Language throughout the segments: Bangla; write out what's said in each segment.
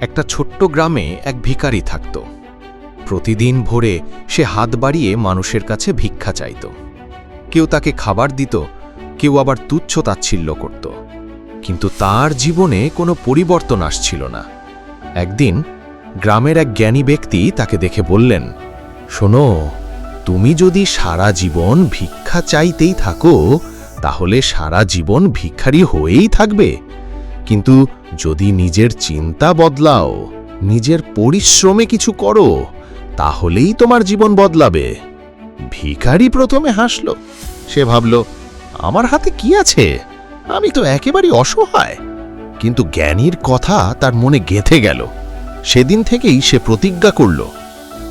একটা ছোট্ট গ্রামে এক ভিখারি থাকত। প্রতিদিন ভোরে সে হাত বাড়িয়ে মানুষের কাছে ভিক্ষা চাইত। কেউ তাকে খাবার দিত, কেউ আবার তুচ্ছ তাচ্ছিল্য করত। কিন্তু তার জীবনে কোনো পরিবর্তন আসছিল না। একদিন গ্রামের এক জ্ঞানী ব্যক্তি তাকে দেখে বললেন, শোনো, তুমি যদি সারা জীবন ভিক্ষা চাইতেই থাকো, তাহলে সারা জীবন ভিখারি হয়েই থাকবে। কিন্তু যদি নিজের চিন্তা বদলাও, নিজের পরিশ্রমে কিছু করো, তাহলেই তোমার জীবন বদলাবে। ভিখারি প্রথমে হাসল। সে ভাবল, আমার হাতে কি আছে? আমি তো একেবারে অসহায়। কিন্তু জ্ঞানীর কথা তার মনে গেঁথে গেল। সেদিন থেকেই সে প্রতিজ্ঞা করল,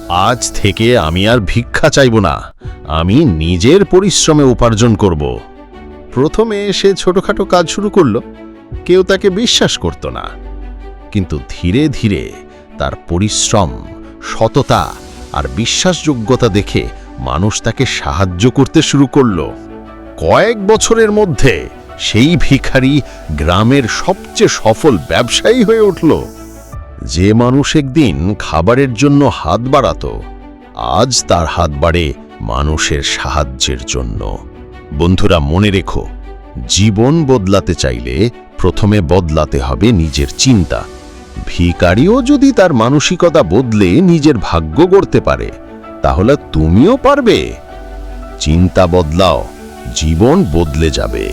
আজ থেকে আমি আর ভিক্ষা চাইব না, আমি নিজের পরিশ্রমে উপার্জন করব। প্রথমে সে ছোটখাটো কাজ শুরু করল কেউ তাকে বিশ্বাস করত না। কিন্তু ধীরে ধীরে তার পরিশ্রম, সততা আর বিশ্বাসযোগ্যতা দেখে মানুষ তাকে সাহায্য করতে শুরু করল। কয়েক বছরের মধ্যে সেই ভিখারি গ্রামের সবচেয়ে সফল ব্যবসায়ী হয়ে উঠল। যে মানুষ একদিন খাবারের জন্য হাত বাড়াতো, আজ তার হাত বাড়ে মানুষের সাহায্যের জন্য। বন্ধুরা, মনে রেখো, জীবন বদলাতে চাইলে প্রথমে বদলাতে হবে নিজের চিন্তা। ভিকারিও যদি তার মানসিকতা বদলে নিজের ভাগ্য গড়তে পারে, তাহলে তুমিও পারবে। চিন্তা বদলাও, জীবন বদলে যাবে।